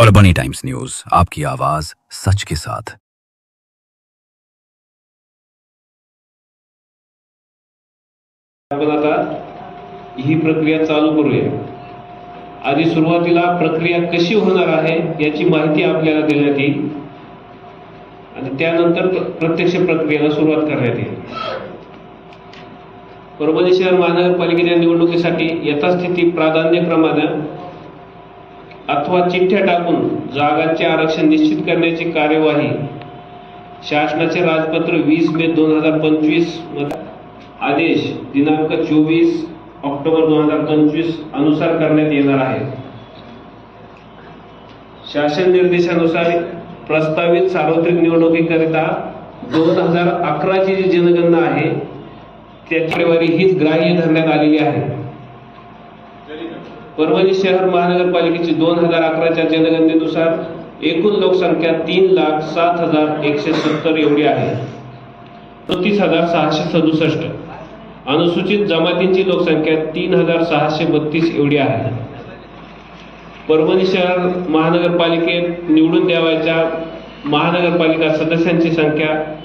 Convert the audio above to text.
और बनी times news आपकी आवाज सच के साथ। आपण आता ही प्रक्रिया चालू करूया. आधी सुरुवातीला प्रक्रिया कशी होणार आहे याची माहिती आपल्याला देण्यात येईल. आणि त्यानंतर प्रत्यक्ष प्रक्रियेला सुरुवात करण्यात येईल. परभणी शहर महानगरपालिकेच्या निवडणुकीसाठी यथास्थिती प्राधान्यक्रमानं अथवा चिठ्ठ्या टाकून जागांचे आरक्षण निश्चित करण्याची कार्यवाही शासनाचे राजपत्र वीस मे दोन हजार पंचवीस आदेश दिनांक चोवीस ऑक्टोबर दोन हजार पंचवीस अनुसार करण्यात येणार आहे. शासन निर्देशानुसार प्रस्तावित सार्वत्रिक निवडणुकीकरिता दोन हजार अकराची जी जनगणना आहे त्याची हीच ग्राह्य धरण्यात आलेली आहे. परभणी शहर महानगरपालिकेची दोन हजार अकराच्या जनगणनेनुसार एकूण लोकसंख्या तीन लाख सात हजार एकशे सत्तर एवढी आहे. तीस हजार सहाशे सदुसष्ट. अनुसूचित जमातींची लोकसंख्या तीन हजार सहाशे बत्तीस एवढी आहे. परभणी शहर महानगरपालिकेत निवडून द्यावायच्या महानगरपालिका सदस्यांची संख्या